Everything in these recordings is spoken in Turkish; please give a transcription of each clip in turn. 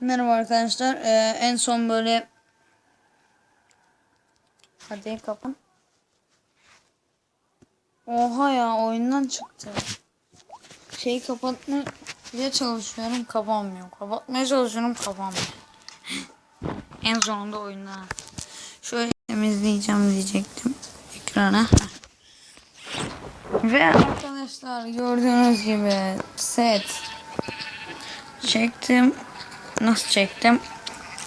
Merhaba arkadaşlar. Ee, en son böyle Hadi kapan. Oha ya oyundan çıktı. Şeyi kapatmaya çalışıyorum kapanmıyor. Kapatmaya çalışıyorum kapanmıyor. en sonunda oyundan. Şöyle temizleyeceğim diyecektim ekrana. Ve arkadaşlar gördüğünüz gibi set çektim. Nasıl çektim?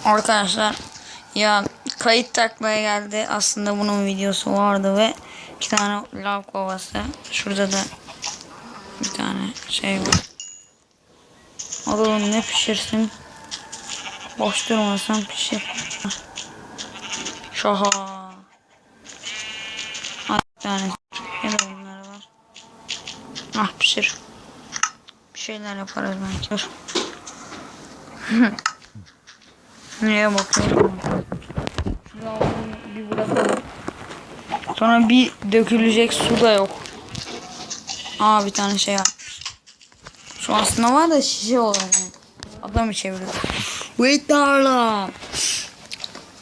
Arkadaşlar ya kayıt takmaya geldi. Aslında bunun videosu vardı ve iki tane lav kovası. Şurada da bir tane şey var. Alalım ne pişirsin? Boş durmasan pişir. Şaha. Bir tane hele bunlar var. Ah pişir. Bir şeyler yaparız belki. Dur. Neye bakıyorum? Şunu bir bırakalım. Sonra bir dökülecek su da yok. Aa bir tane şey yapmış. Şu aslında var da şişe yani. Adamı çeviriyor. Wait tarla.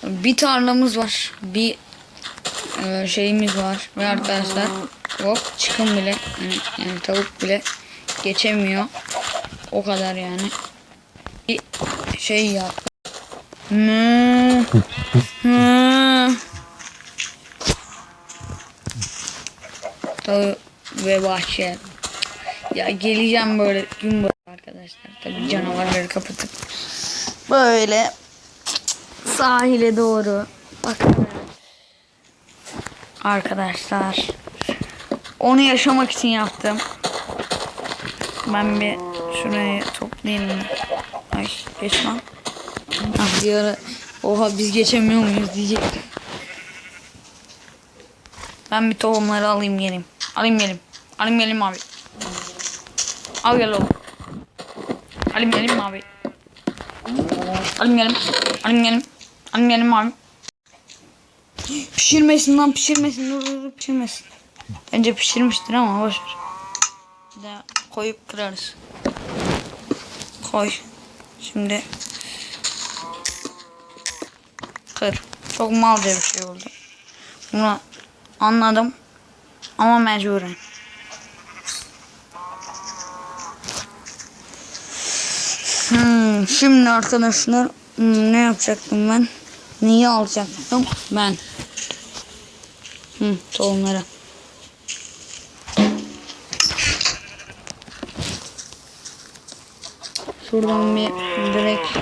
Bir tarlamız var. Bir e, şeyimiz var. Ve arkadaşlar hop çıkın bile yani, yani tavuk bile geçemiyor. O kadar yani. Şey yaptı. Mı. Hı. Tabii ve bahçe. Ya geleceğim böyle gün boyu arkadaşlar. Tabii canavarları kapatıp böyle sahile doğru bakın. Arkadaşlar onu yaşamak için yaptım. Ben bir şurayı toplayayım. Ay geç. Ah bir ara oha biz geçemiyor muyuz diyecektim. Ben bir tohumları alayım geleyim. Alayım geleyim. Alayım geleyim abi. Al gel oğlum. Alayım geleyim abi. Alayım geleyim. Alayım geleyim. Alayım geleyim abi. Pişirmesin lan pişirmesin. Dur dur dur pişirmesin. Bence pişirmiştir ama boş ver. Bir daha koyup kırarız. Koy. Şimdi kır. Çok malca bir şey oldu. Bunu anladım. Ama mecburen. Hmm, şimdi arkadaşlar hmm, ne yapacaktım ben? Neyi alacaktım? Ben. Hmm, tohumları. Şuradan bir direkt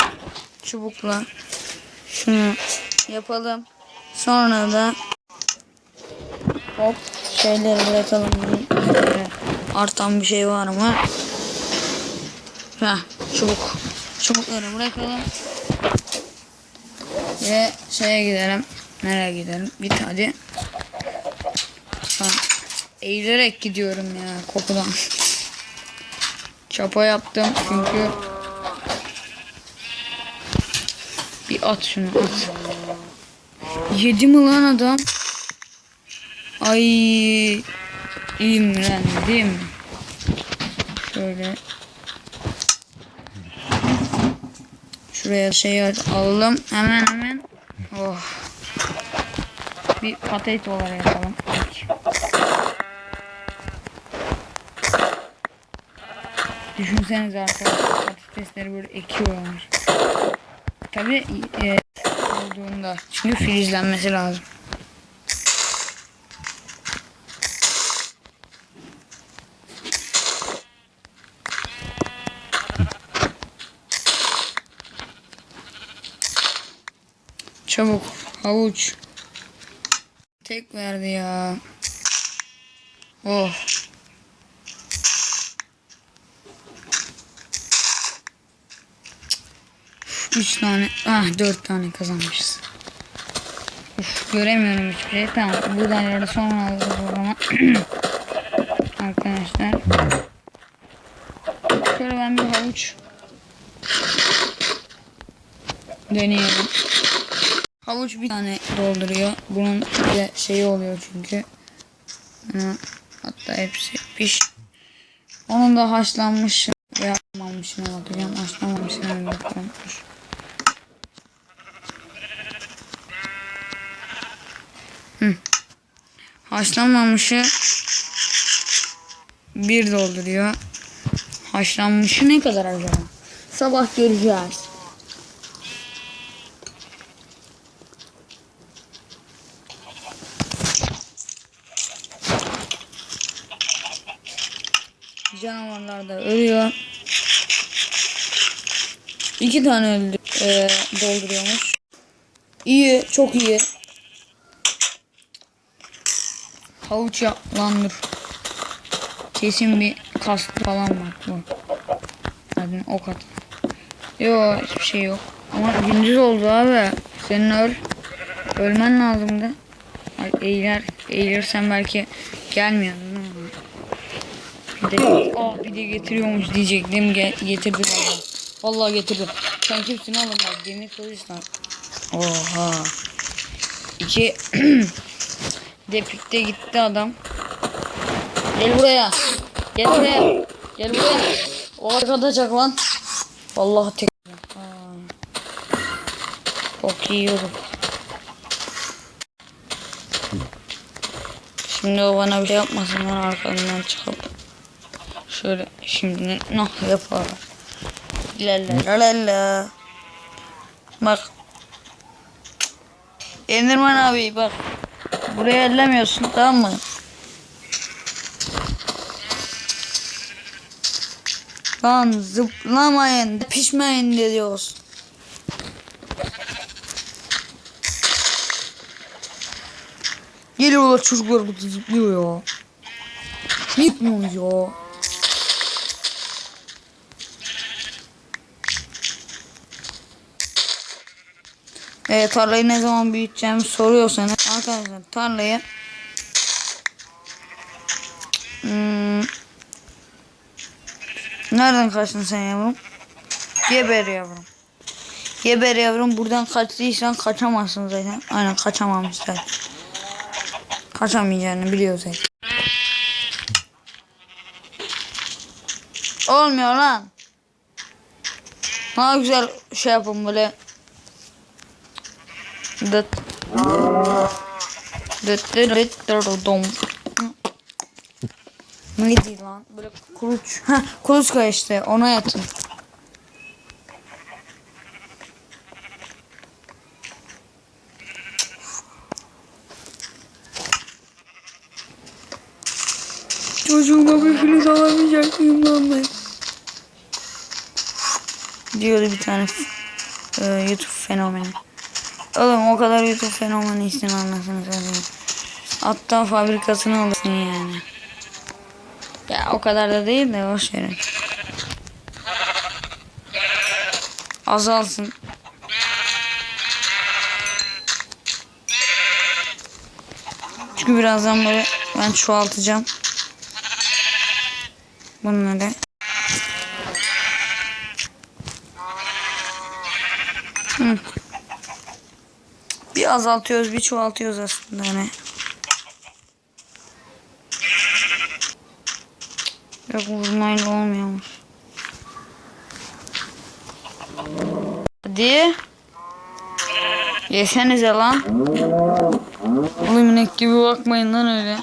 çubukla şunu yapalım. Sonra da hop şeyleri bırakalım. Böyle Artan bir şey var mı? Heh, çubuk. Çubukları bırakalım. Ve şeye gidelim. Nereye gidelim? Git hadi. Ben eğilerek gidiyorum ya kokudan. Çapa yaptım çünkü bir at şunu at. Yedi mi lan adam? Ay imrendim. Şöyle Şuraya şey alalım. Hemen hemen. Oh. Bir potato yapalım. Düşünsenize arkadaşlar patatesleri böyle ekiyorlar. Tabi e, olduğunda çünkü filizlenmesi lazım. Çabuk havuç. Tek verdi ya. Oh. Üç tane, ah dört tane kazanmışız. Uf, göremiyorum hiçbir şey. Tamam, buğdayları sonra alırız o zaman. Arkadaşlar. Şöyle ben bir havuç deneyelim. Havuç bir tane dolduruyor. Bunun de şeyi oluyor çünkü. Hatta hepsi piş. Onun da haşlanmış Yapmamışına bakacağım. Bakalım. Dur. Haşlanmamışı bir dolduruyor. Haşlanmışı ne kadar acaba? Sabah göreceğiz. Canavarlar da ölüyor. İki tane öldü, e, dolduruyormuş. İyi, çok iyi. Havuç yap lan dur. Kesin bir kaskı falan var bu. Hadi ok at. Yo hiçbir şey yok. Ama gündüz oldu abi. Senin öl. Ölmen lazımdı. Ay, eğiler, eğilirsen belki gelmiyordun mi? Bir de, aa, bir de getiriyormuş diyecektim. Ge getirdi valla. Vallahi getirdi. Sen kimsin oğlum bak demir kılıçla. Oha. İki depikte gitti adam. Gel buraya. Gel buraya. Gel buraya. O arkadaşak lan. Vallahi tek. Aa. Çok yürü. Şimdi o bana bir şey yapmasın ben arkamdan çıkıp şöyle şimdi nah yapar. La la la la la. Bak. Enderman abi bak. Buraya ellemiyorsun tamam mı? Lan zıplamayın, pişmeyin diyoruz. Geliyorlar çocuklar burada zıplıyor ya. Gitmiyor ya. Evet tarlayı ne zaman büyüteceğimi soruyorsanız arkadaşlar tarlayı hmm, nereden kaçtın sen yavrum? Geber yavrum. Geber yavrum buradan kaçtıysan kaçamazsın zaten. Aynen kaçamamış zaten. Kaçamayacağını biliyor zaten. Olmuyor lan. Daha güzel şey yapın böyle. Dıt. Neydi lan? Böyle kuluç. Ha, kuluçka işte. Ona yatın. Çocuğuma bir filiz alamayacak mıyım lan ben? Diyordu bir tane e, YouTube fenomeni. Oğlum o kadar YouTube fenomeni istin anlasını satayım. Hatta fabrikasını alırsın yani. Ya o kadar da değil de boş verin. Azalsın. Çünkü birazdan böyle ben çoğaltacağım. Bunları. Azaltıyoruz, bir çoğaltıyoruz aslında hani. Yok vurmayla olmuyormuş. Hadi. Yesenize lan. Oğlum inek gibi bakmayın lan öyle.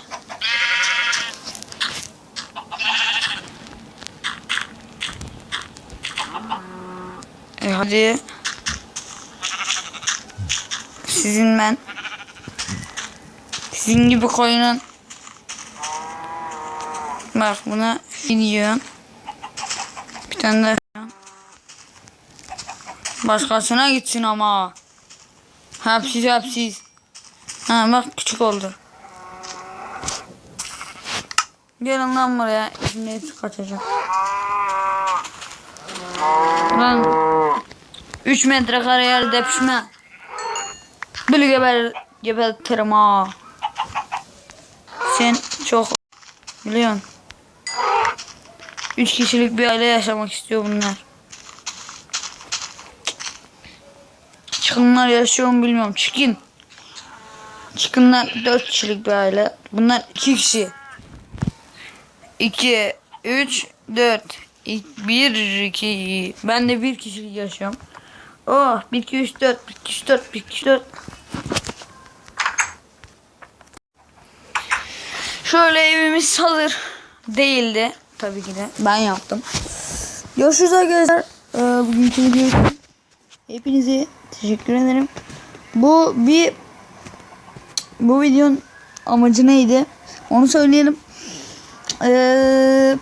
E hadi. Sizin ben. Sizin gibi koyunun. Bak buna gidiyor. Bir tane daha. Başkasına gitsin ama. Hapsiz hapsiz. Ha bak küçük oldu. Gelin lan buraya. Hepsi kaçacak. Lan 3 metrekare yer depişme. Böyle geber gebertirim ha. Sen çok biliyorsun. 3 kişilik bir aile yaşamak istiyor bunlar. Çıkınlar yaşıyor mu bilmiyorum. Çıkın. Çıkınlar 4 kişilik bir aile. Bunlar 2 kişi. 2, 3, 4. İlk bir iki. Ben de bir kişilik yaşıyorum. Oh 1 2 3 4 1 2 3 4 1 2 3 4. Şöyle evimiz hazır değildi tabii ki de ben yaptım. Görüşürüz arkadaşlar. Ee, bugünkü video için hepinize teşekkür ederim. Bu bir bu videonun amacı neydi? Onu söyleyelim. Ee,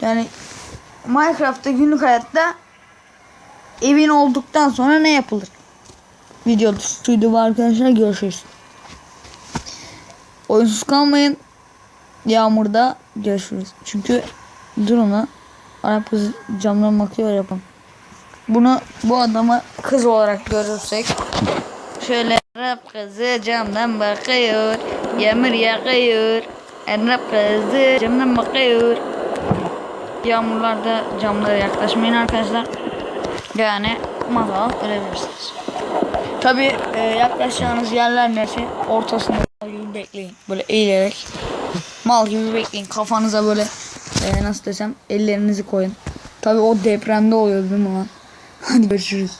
yani Minecraft'ta günlük hayatta evin olduktan sonra ne yapılır? Videodur. Şuydu bu arkadaşlar görüşürüz. Oyunsuz kalmayın. Yağmurda görüşürüz. Çünkü drone'a Arap kızı camdan bakıyor yapın. Bunu bu adamı kız olarak görürsek şöyle Arap kızı camdan bakıyor. Yağmur yağıyor. Arap kızı camdan bakıyor. Yağmurlarda camlara yaklaşmayın arkadaşlar. Yani mazal ölebilirsiniz. Tabi e, yaklaşacağınız yerler neresi ortasında mal gibi bekleyin. Böyle eğilerek mal gibi bekleyin. Kafanıza böyle e, nasıl desem ellerinizi koyun. Tabi o depremde oluyor değil mi lan? Hadi görüşürüz.